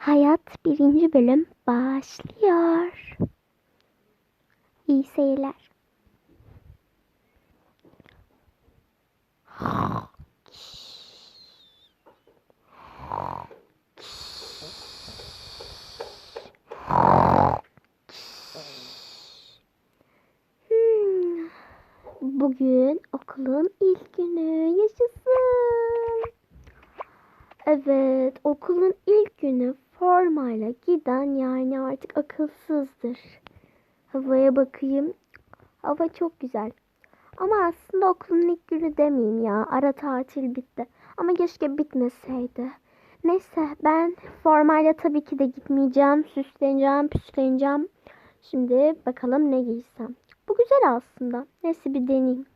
Hayat birinci bölüm başlıyor. İyi seyirler. Hmm, Bugün okulun ilk günü yaşasın. Evet, okulun ilk günü formayla giden yani artık akılsızdır. Havaya bakayım. Hava çok güzel. Ama aslında okulun ilk günü demeyeyim ya. Ara tatil bitti. Ama keşke bitmeseydi. Neyse ben formayla tabii ki de gitmeyeceğim. Süsleneceğim, püsleneceğim. Şimdi bakalım ne giysem. Bu güzel aslında. Neyse bir deneyeyim.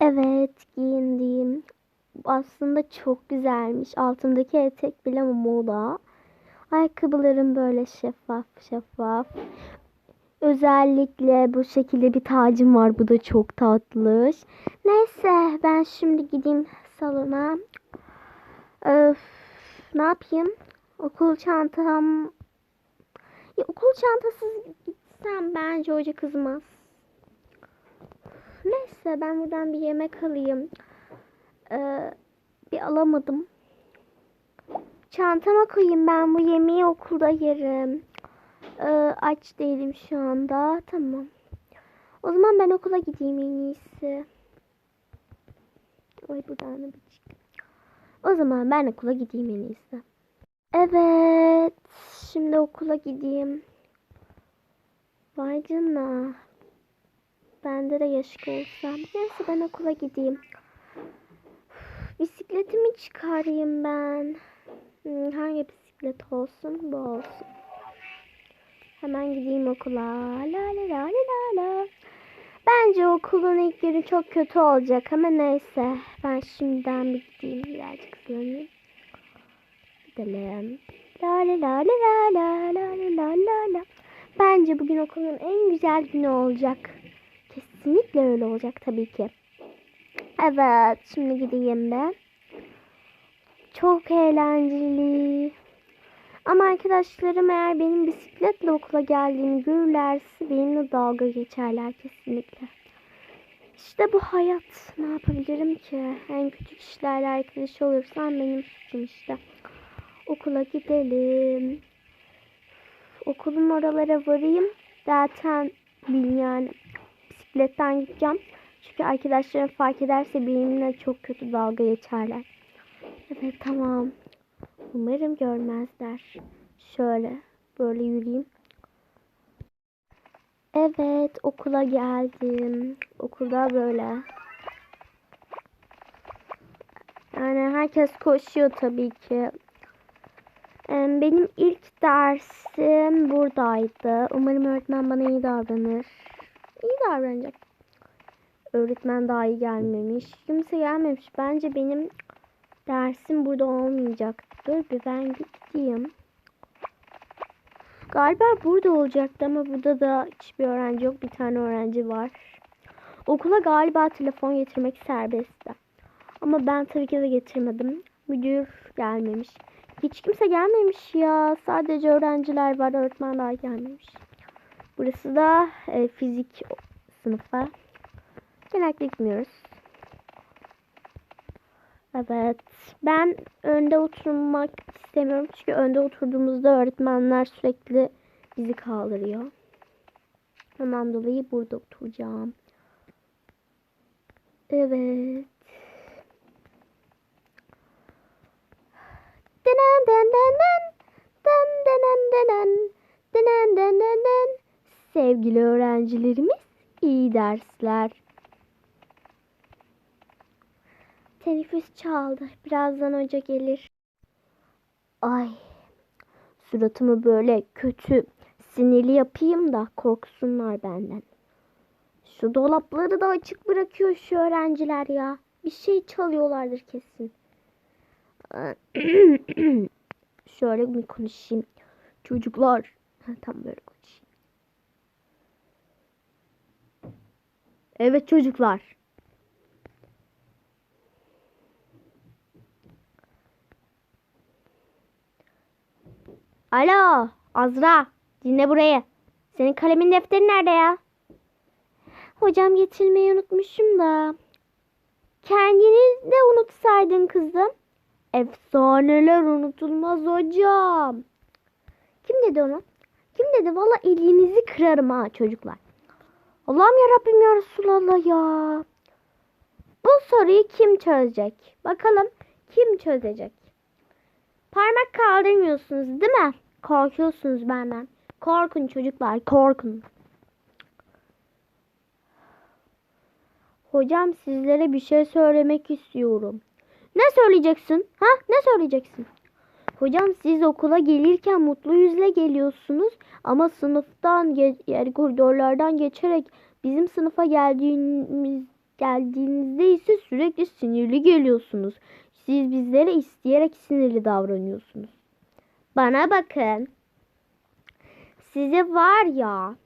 Evet giyindim. Aslında çok güzelmiş. Altındaki etek bile moda. Ayakkabılarım böyle şeffaf şeffaf. Özellikle bu şekilde bir tacım var. Bu da çok tatlış. Neyse ben şimdi gideyim salona. Öf, ne yapayım? Okul çantam... Ya, okul çantasız gitsem bence hoca kızmaz. Neyse ben buradan bir yemek alayım. Ee, bir alamadım. Çantama koyayım ben bu yemeği okulda yerim. Ee, aç değilim şu anda. Tamam. O zaman ben okula gideyim en iyisi. Oy buradan da bir çık. O zaman ben okula gideyim en iyisi. Evet. Şimdi okula gideyim. Vay canına. Bende de yaşık olsam. Neyse ben okula gideyim. Bisikletimi çıkarayım ben. Hmm, hangi bisiklet olsun? Bu olsun. Hemen gideyim okula. La la la la la. Bence okulun ilk günü çok kötü olacak ama neyse. Ben şimdiden bir gideyim birazcık ıslanayım. Gidelim. La la la la la la la la la la. Bence bugün okulun en güzel günü olacak. Kesinlikle öyle olacak tabii ki. Evet, şimdi gideyim ben. Çok eğlenceli. Ama arkadaşlarım eğer benim bisikletle okula geldiğimi görürlerse benimle dalga geçerler kesinlikle. İşte bu hayat. Ne yapabilirim ki? En kötü kişilerle arkadaş olursam benim suçum işte. Okula gidelim. Okulun oralara varayım. Zaten bil yani bisikletten gideceğim. Çünkü arkadaşlarım fark ederse benimle çok kötü dalga geçerler. Evet tamam. Umarım görmezler. Şöyle böyle yürüyeyim. Evet okula geldim. Okulda böyle. Yani herkes koşuyor tabii ki. Benim ilk dersim buradaydı. Umarım öğretmen bana iyi davranır. İyi davranacak. Öğretmen daha iyi gelmemiş. Kimse gelmemiş. Bence benim dersim burada olmayacak. Dur bir ben gideyim. Galiba burada olacaktı ama burada da hiçbir öğrenci yok. Bir tane öğrenci var. Okula galiba telefon getirmek serbestti. Ama ben tabii ki de getirmedim. Müdür gelmemiş. Hiç kimse gelmemiş ya. Sadece öğrenciler var. Öğretmen daha gelmemiş. Burası da e, fizik sınıfı. Genellikle gitmiyoruz. Evet. Ben önde oturmak istemiyorum. Çünkü önde oturduğumuzda öğretmenler sürekli bizi kaldırıyor. Ondan dolayı burada oturacağım. Evet. Denen denen denen. Den denen. Denen denen denen. Sevgili öğrencilerimiz, iyi dersler. Teneffüs çaldı. Birazdan hoca gelir. Ay. Suratımı böyle kötü, sinirli yapayım da korksunlar benden. Şu dolapları da açık bırakıyor şu öğrenciler ya. Bir şey çalıyorlardır kesin. Şöyle bir konuşayım. Çocuklar. Tam böyle konuşayım. Evet çocuklar. Alo Azra dinle burayı. Senin kalemin defterin nerede ya? Hocam getirmeyi unutmuşum da. Kendiniz de unutsaydın kızım. Efsaneler unutulmaz hocam. Kim dedi onu? Kim dedi? Valla elinizi kırarım ha çocuklar. Allah'ım ya Rabbim ya Resulallah ya. Bu soruyu kim çözecek? Bakalım kim çözecek? Parmak kaldırmıyorsunuz değil mi? Korkuyorsunuz benden. Korkun çocuklar korkun. Hocam sizlere bir şey söylemek istiyorum. Ne söyleyeceksin? Ha? Ne söyleyeceksin? Hocam siz okula gelirken mutlu yüzle geliyorsunuz ama sınıftan yani koridorlardan geçerek bizim sınıfa geldiğimiz geldiğinizde ise sürekli sinirli geliyorsunuz. Siz bizlere isteyerek sinirli davranıyorsunuz. Bana bakın. Size var ya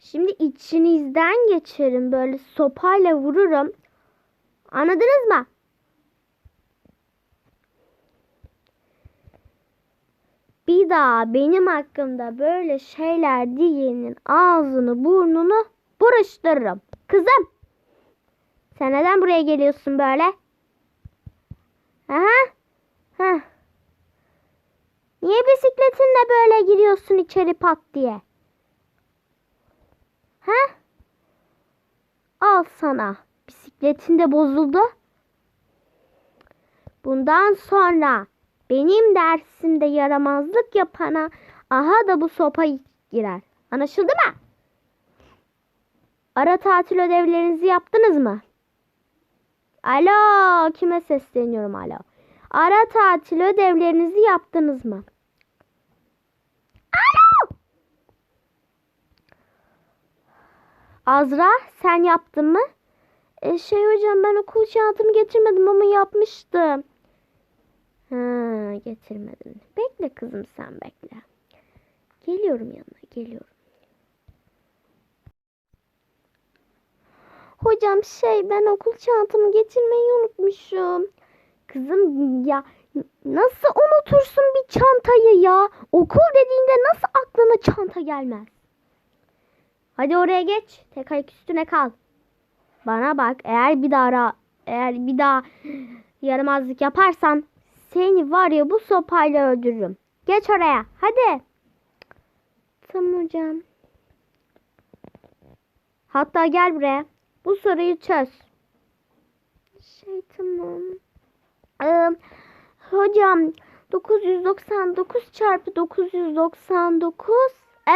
Şimdi içinizden geçerim böyle sopayla vururum. Anladınız mı? Bir daha benim hakkımda böyle şeyler diyenin ağzını burnunu buruştururum. Kızım. Sen neden buraya geliyorsun böyle? Aha. Heh. Niye bisikletinle böyle giriyorsun içeri pat diye? Ha? Al sana. Bisikletin de bozuldu. Bundan sonra benim dersimde yaramazlık yapana aha da bu sopa girer. Anlaşıldı mı? Ara tatil ödevlerinizi yaptınız mı? Alo, kime sesleniyorum alo? Ara tatil ödevlerinizi yaptınız mı? Alo! Azra sen yaptın mı? E, şey hocam ben okul çantamı getirmedim ama yapmıştım. Ha, getirmedin. Bekle kızım sen bekle. Geliyorum yanına geliyorum. Hocam şey ben okul çantamı getirmeyi unutmuşum. Kızım ya nasıl unutursun bir çantayı ya? Okul dediğinde nasıl aklına çanta gelmez? Hadi oraya geç. Tek ayak üstüne kal. Bana bak eğer bir daha ra- eğer bir daha yaramazlık yaparsan seni var ya bu sopayla öldürürüm. Geç oraya. Hadi. Tamam hocam. Hatta gel buraya. Bu soruyu çöz. Şey tamam. Ee, hocam 999 çarpı 999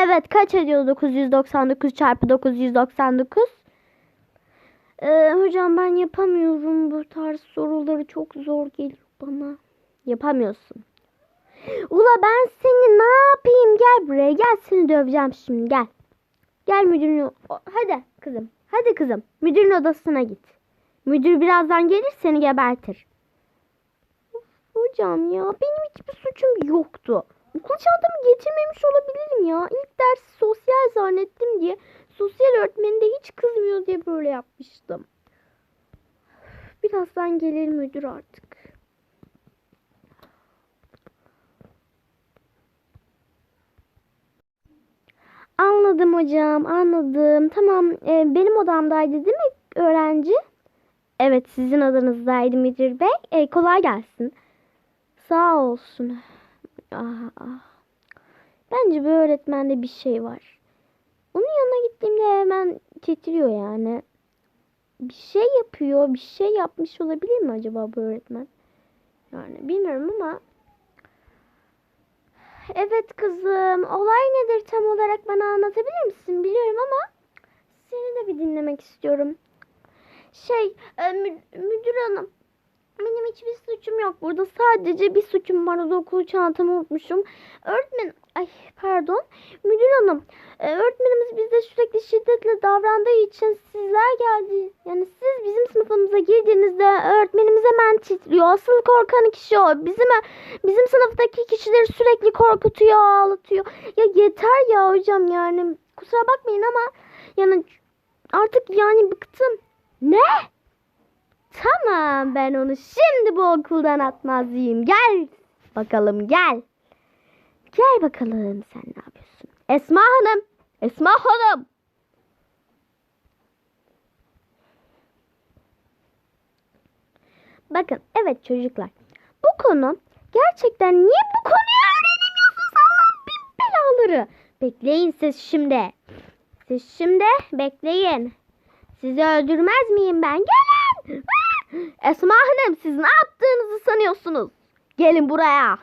Evet kaç ediyor 999 çarpı 999? Ee, hocam ben yapamıyorum bu tarz soruları çok zor geliyor bana. Yapamıyorsun. Ula ben seni ne yapayım gel buraya gel seni döveceğim şimdi gel. Gel müdürün o- hadi kızım hadi kızım müdürün odasına git. Müdür birazdan gelir seni gebertir. Of, hocam ya benim hiçbir suçum yoktu. Okul çantamı getirmemiş olabilirim ya. İlk dersi sosyal zannettim diye sosyal öğretmeni de hiç kızmıyor diye böyle yapmıştım. Birazdan gelir müdür artık. Anladım hocam, anladım. Tamam, e, benim odamdaydı değil mi öğrenci? Evet, sizin odanızdaydı müdür bey. E, kolay gelsin. Sağ olsun. Ah, ah. Bence bu öğretmende bir şey var. Onun yanına gittiğimde hemen titriyor yani. Bir şey yapıyor, bir şey yapmış olabilir mi acaba bu öğretmen? Yani bilmiyorum ama Evet kızım. Olay nedir tam olarak bana anlatabilir misin? Biliyorum ama seni de bir dinlemek istiyorum. Şey, e, mü- müdür hanım. Benim hiçbir suçum yok. Burada sadece bir suçum var. Okul çantamı unutmuşum. Öğretmen, ay pardon. Müdür hanım, e, öğretmenimiz bizde sürekli şiddetle davrandığı için sizler geldi. Yani siz bizim sınıfımıza girdiğinizde öğretmenimiz hemen titriyor. Asıl korkan kişi o. Bizim bizim sınıftaki kişileri sürekli korkutuyor, ağlatıyor. Ya yeter ya hocam yani. Kusura bakmayın ama yani artık yani bıktım. Ne? Tam Tamam ben onu şimdi bu okuldan atmazlayayım. Gel bakalım gel. Gel bakalım sen ne yapıyorsun? Esma Hanım. Esma Hanım. Bakın evet çocuklar. Bu konu gerçekten niye bu konuyu öğrenemiyorsunuz Allah'ın bin belaları. Bekleyin siz şimdi. Siz şimdi bekleyin. Sizi öldürmez miyim ben? Gelin. Esma Hanım siz ne yaptığınızı sanıyorsunuz? Gelin buraya.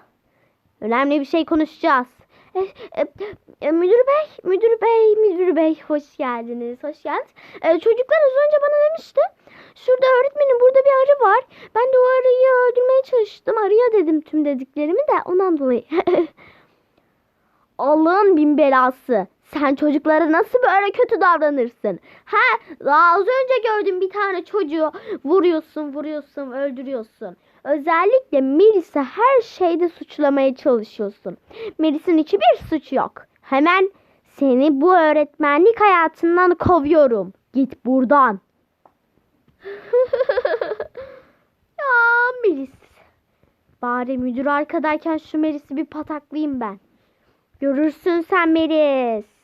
Önemli bir şey konuşacağız. E, e, e, müdür bey, müdür bey, müdür bey hoş geldiniz, hoş geldiniz. E, çocuklar az önce bana demişti. Şurada öğretmenim burada bir arı var. Ben de o arıyı öldürmeye çalıştım. Arıya dedim tüm dediklerimi de ondan dolayı. Allah'ın bin belası. Sen çocuklara nasıl böyle kötü davranırsın? Ha, daha az önce gördüm bir tane çocuğu vuruyorsun, vuruyorsun, öldürüyorsun. Özellikle Melis'i her şeyde suçlamaya çalışıyorsun. Melis'in hiçbir suçu yok. Hemen seni bu öğretmenlik hayatından kovuyorum. Git buradan. ya Melis. Bari müdür arkadayken şu Melis'i bir pataklayayım ben. Görürsün sen Melis.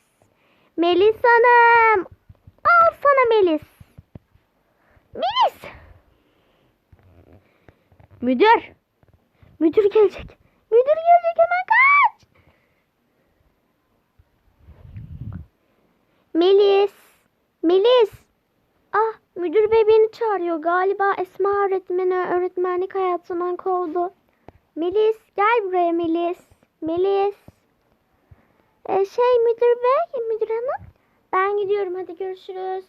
Melis Hanım. Al sana Melis. Melis. Müdür. Müdür gelecek. Müdür gelecek hemen kaç. Melis. Melis. Ah müdür bey beni çağırıyor. Galiba Esma öğretmeni öğretmenlik hayatından kovdu. Melis gel buraya Melis. Melis. Ee, şey müdür bey, müdür hanım. Ben gidiyorum hadi görüşürüz.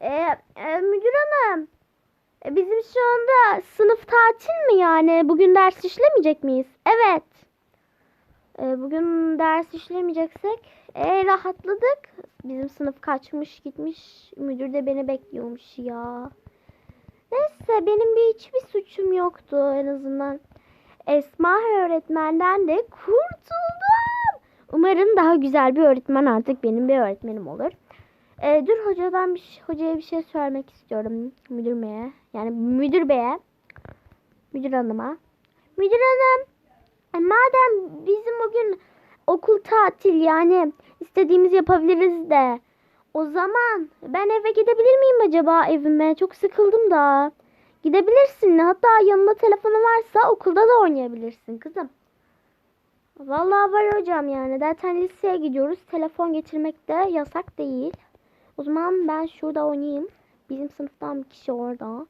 Ee, e, müdür hanım. e, Bizim şu anda sınıf tatil mi yani? Bugün ders işlemeyecek miyiz? Evet. Ee, bugün ders işlemeyeceksek e, rahatladık. Bizim sınıf kaçmış gitmiş. Müdür de beni bekliyormuş ya. Neyse benim bir hiçbir suçum yoktu en azından. Esma öğretmenden de kurtuldum. Umarım daha güzel bir öğretmen artık benim bir öğretmenim olur. Ee, dur hocadan bir hocaya bir şey söylemek istiyorum müdür beye. Yani müdür beye. Müdür hanıma. Müdür hanım. e, Madem bizim bugün okul tatil yani istediğimizi yapabiliriz de. O zaman ben eve gidebilir miyim acaba evime? Çok sıkıldım da. Gidebilirsin. Hatta yanında telefonu varsa okulda da oynayabilirsin kızım. Vallahi var hocam yani. Zaten liseye gidiyoruz. Telefon getirmek de yasak değil. O zaman ben şurada oynayayım. Bizim sınıftan bir kişi orada.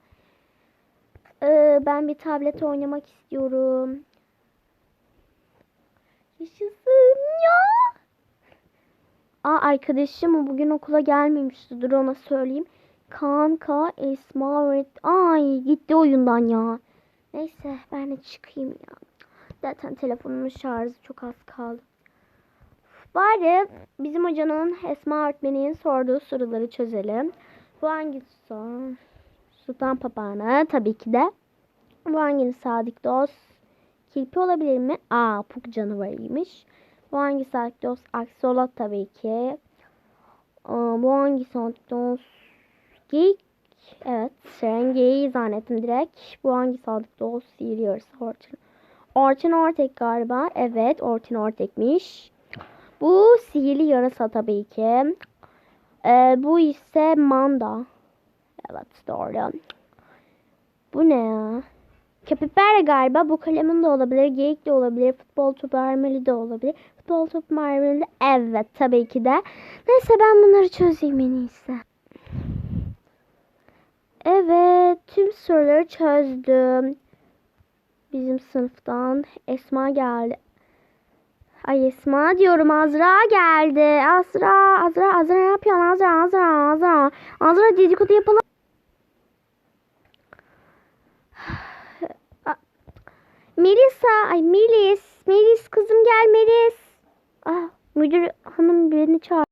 Ee, ben bir tablet oynamak istiyorum. Yaşasın ya. Aa arkadaşım bugün okula gelmemişti. Dur ona söyleyeyim. Kanka Esma öğret... Ay gitti oyundan ya. Neyse ben de çıkayım ya. Zaten telefonumun şarjı çok az kaldı. Bari bizim hocanın Esma öğretmeninin sorduğu soruları çözelim. Bu hangi soru? Sultan Papağanı tabii ki de. Bu hangi sadık dost? Kirpi olabilir mi? Aa puk canavarıymış. Bu hangi sadık dost? Aksolot tabii ki. Aa, bu hangi sadık dost? Geyik. Evet. Şerengeyi zannettim direkt. Bu hangi sadık dost? Sihirli yarısı Orçun Ortek galiba. Evet Orçun Ortek'miş. Bu sihirli yarasa tabii ki. Ee, bu ise manda. Evet doğru. Bu ne ya? Kapibara galiba. Bu kalemin de olabilir. Geyik de olabilir. Futbol topu mermeli de olabilir. Futbol topu mermeli de evet tabii ki de. Neyse ben bunları çözeyim en iyisi. Evet tüm soruları çözdüm. Bizim sınıftan Esma geldi. Ay Esma diyorum Azra geldi. Azra, Azra, Azra ne yapıyorsun? Azra, Azra, Azra. Azra dedikodu yapalım. Melisa, ay Melis, Melis kızım gel Melis. Ah, müdür hanım beni çağır.